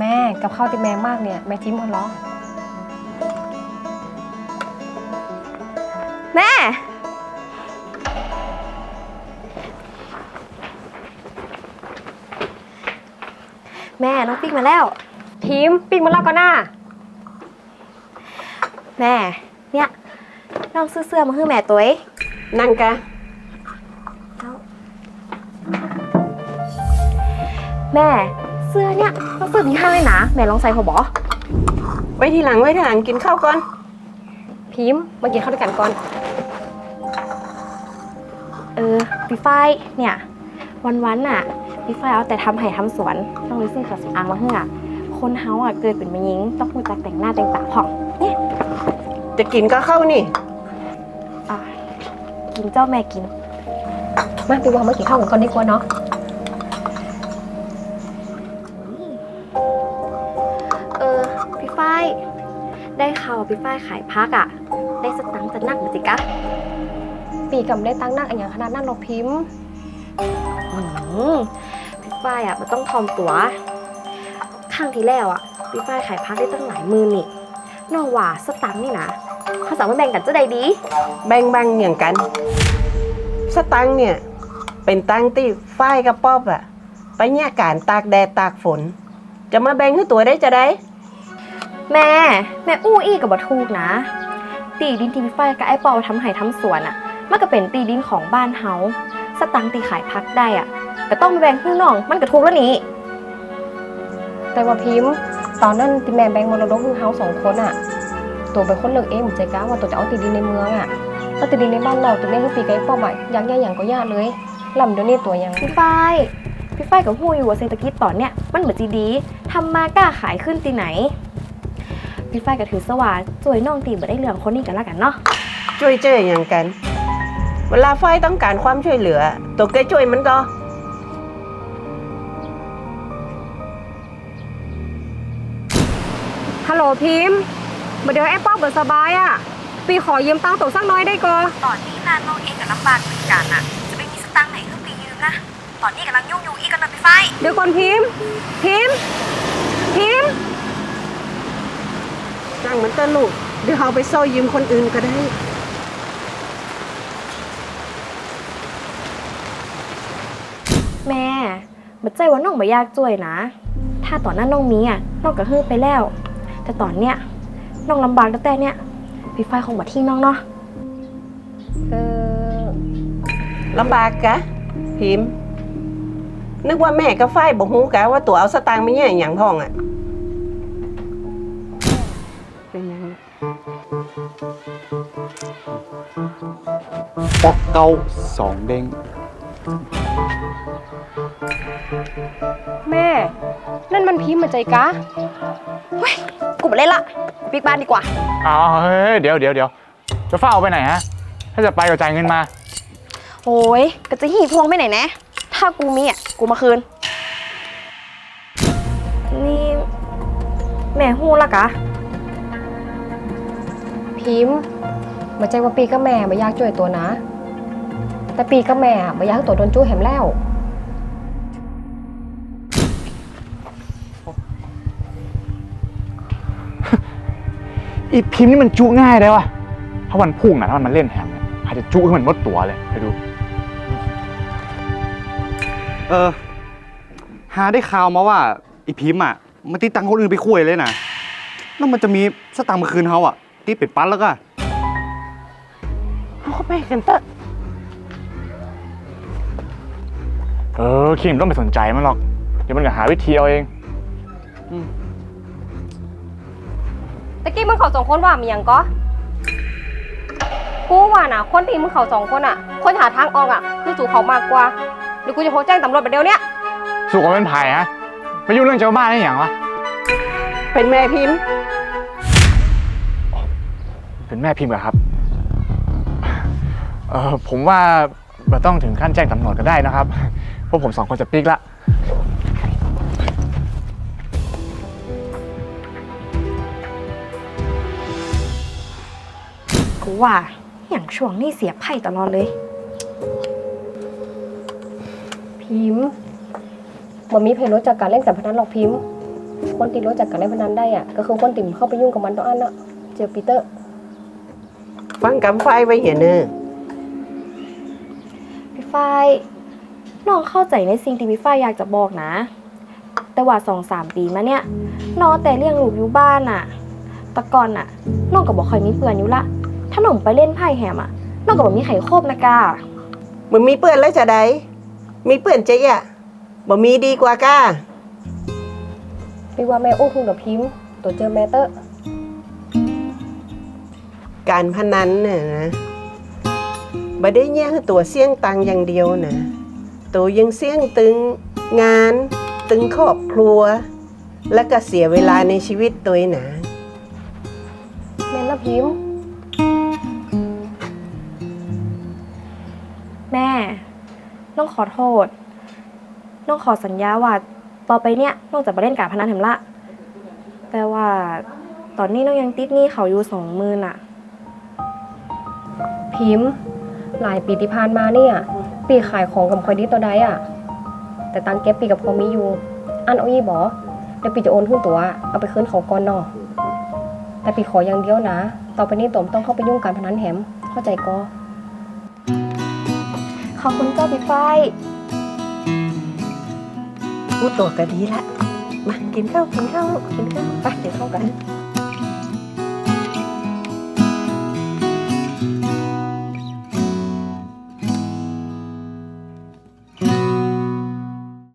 แม่กับข้าวที่แม่มากเนี่ยแม่จิ้มหมดหรอแม่ แม่น้องปิ๊กมาแล้วพิมปิ้งมาแล้วก็หน้า แม่ เนี่ยน้องซื้อเสื้อมาให้แม่ตัวเองนั่งกะแม่ สื้อเนี่ยต้องซื้อที่ห้างเลยนะแม่ลองใส่พอบอไว้ทีหลังไว้ทีหลังกินข้าวก่อน พิมพ์มากินข้าวด้วยกันก่อน เออพี่ฝ้ายเนี่ย วันๆน่ะพี่ฝ้ายเอาแต่ทำไห่ทำสวน ต้องเลยซื้อเครื่องสำอางมาให้อะคนเฮาอะเกิดเป็นแม่หญิง ต้องรู้จักแต่งหน้าแต่งตาผ่องเนี่ยจะกินก็เข้านี่ อะกินเจ้าแม่กิน มาพี่วางมากินข้าวกันก่อนดีกว่าเนาะ ได้ข่าวว่าพี่ฝ้ายขายพักอะได้สตังค์จะนักหรือจิกะ ปีกับได้ตั้งหน้าอันอย่างขนาดนั้นหรอกพิมพ์อืมพี่ฝ้ายอะมันต้องทอมตัว ข้างที่แล้วอะพี่ฝ้ายขายพักได้ตั้งหลายหมื่นนี่นอกว่าสตังค์นี่นะเขาสามารถแบ่งกันจะได้ดี แบ่งบังอย่างกัน สตังค์เนี่ย เป็นตังค์ที่ฝ้ายกับป๊อบอะไปเนี่ยการตากแดดตากฝน จะมาแบ่งให้ตัวได้จะได้ แม่ แม่อู้อี้กับบทูกนะ ตีดินที่พี่ฝ้ายกับไอ้เปาทำไห่ทำสวนอะ มันก็เป็นตีดินของบ้านเฮาสตังค์ตีขายพักได้อะก็ต้องมาแบ่งให้น้อง มันก็ถูกแล้วนี่แต่ว่าพิมพ์ ตอนนั้นที่แม่แบ่งมรดกคือเฮาสองคนอะตัวเป็นคนเลือกเองผมใจกล้าว่าตัวจะเอาติดดินในเมืองอะแล้วติดดินในบ้านเราตัวนี้คือปีไก่ป้อมอะอยากย่าอย่างก็ย่าเลยลำเดี๋ยวนี้ตัวยังพี่ฝ้ายพี่ฝ้ายกับหู้อยู่ว่าเศรษฐกิจตอนเนี้ยมันเหมือนจีดีทำมากล้าขายขึ้นตีไหน พี่ฝ้ายก็ถือสว่าสวยน้องตีบ่ได้เรื่องคนนี้กันละกันเนาะช่วยเจออย่างกัน เวลาฝ้ายต้องการความช่วยเหลือ ตัวแกช่วยมันก็ ฮัลโหลพิมพ์มาเดี๋ยวแอปเปิลเบิดสบายอะปีขอยืมตังค์ตัวสักน้อยได้ก็ตอนนี้นานน้องเองกับลำบากเหมือนกันอะจะไม่มีสตังค์ไหนขึ้นไปยืมนะ ตอนนี้กำลังยุ่งอยู่อีกกันนะพี่ฝ้ายเดี๋ยวก่อนพิมพ์ พิมพ์ พิมพ์จ้าง มันเตะลูกเดี๋ยวเอาไปโซ่ยืมคนอื่นก็ได้แม่ บัดใจว่าน้องบ่อยากจ่วยนะ ถ้าตอนนั้นน้องมีอะน้องก็ฮื้อไปแล้ว แต่ตอนเนี้ยน้องลำบากตั้งแต่เนี้ยพี่ฝ้ายคงบ่ทิ้งน้องเนาะ เออลำบากกะ พิมพ์ นึกว่าแม่กับฝ้ายบอกฮู้กะว่าตัวเอาสตางค์ไม่แย่อย่างพ่องอะ เป็นยังไงปอกเกาสองเด้ง แม่ นั่นมันพิมพ์มาใจกะกูบ่เล่นละปิกบ้านดีกว่าอ้าวเฮ้ยเดี๋ยวเดี๋ยวเดี๋ยวจะเฝ้าไปไหนฮะ ถ้าจะไปก็จ่ายเงินมา โอ้ยก็จะหีพวงไปไหนนะ ถ้ากูมีอะ กูมาคืน นี่ แม่ฮู้ละกะ พิมพ์มาใจว่าปีกับแม่บ่อยากช่วยตัวนะ แต่ปีกับแม่บ่อยากให้ตัวโดนจู้แหมแล้ว อีพิมพ์นี่มันจุง่ายได้วะถ้าวันพุ่งนะถ้ามันมาเล่นแฮมเนี่ยอาจจะจุให้มันหมดตัวเลยไปดู เออ หาได้ข่าวมาว่าไอีพิมพ์อะ มันติดตังค์คนอื่นไปคุยเลยนะ แล้วมันจะมีสตังค์มาคืนเขาอะ ตีเป็ดปั้นแล้วก็เอาเขาไปกันเตอะเออคิมต้องไปสนใจมันหรอก เดี๋ยวมันก็หาวิธีเอาเอง ตะกี้มึงเขาสองคนว่ามีอย่างก็ กูว่านะคนที่มึงเขาสองคนอะ คนหาทางออกอะ คือสู่เขามากกว่าหรือกูจะโทรแจ้งตำรวจไปเดี๋ยวเนี้ยสุกว่าเป็นไผ่ฮะไปยุ่งเรื่องชาวบ้านได้อย่างวะ เป็นแม่พิมพ์ เป็นแม่พิมพ์เหรอครับเออผมว่าเราต้องถึงขั้นแจ้งตำรวจก็ได้นะครับเพราะผมสองคนจะปิ๊กละกูว่าอย่างช่วงนี้เสียไพ่ตลอดเลย พิมพ์บ่มีเพลรู้จากการเล่นการพนันหรอกพิมพ์ คนติดรถจากการเล่นพนันได้อะ ก็คือคนติ่มเข้าไปยุ่งกับมันตัวอันนาะเจอปีเตอร์ ฟังกำไฟไว้เหียเนอพี่ฝ้ายน้องเข้าใจในสิ่งที่พี่ฝ้ายอยากจะบอกนะ แต่ว่าสองสามปีมาเนี่ยน้องแต่เลี้ยงลูกอยู่บ้านอะแต่ก่อนอะน้องก็บอกเคยมีเพื่อนอยู่ละถ้าน้องไปเล่นไพ่แฮมอะน้องก็บอกมีไข่โคบนะกามึงมีเปื่อนแล้วจะได้มีเปื่อนจะอะบ่มีดีกว่าก้า พี่ว่าแม่อู้คุงกับพิมพ์ตัวเจอแม่เตอร์ การพนันน่ะนะบ่ได้แย่ให้ตัวเสี่ยงตังอย่างเดียวนะตัวยังเสี่ยงตึงงานตึงครอบครัว และก็เสียเวลาในชีวิตตัวเองนะแม่นละพิมพ์ แม่ น้องขอโทษ น้องขอสัญญาว่า ต่อไปเนี่ยน้องจะไปเล่นการพนันแถมละ แต่ว่าตอนนี้น้องยังติดหนี้เขาอยู่สองหมื่นอะ พิมพ์ หลายปีที่ผ่านมาเนี่ย ปีขายของกับคอยดีตัวใดอะแต่ตังเก็บปีกับพอมีอยู่ อันเอาอีบอเดี๋ยวปีจะโอนหุ้นตัว เอาไปคืนเขาก่อนเนาะแต่ปีขออย่างเดียวนะ ต่อไปนี้ตมต้องเข้าไปยุ่งการพนันแหม เข้าใจก็ขอบคุณเจ้าพี่ฝ้ายพูดตัวก็ดีละ มากินข้าวกินข้าวลูกกินข้าวไปเดี๋ยว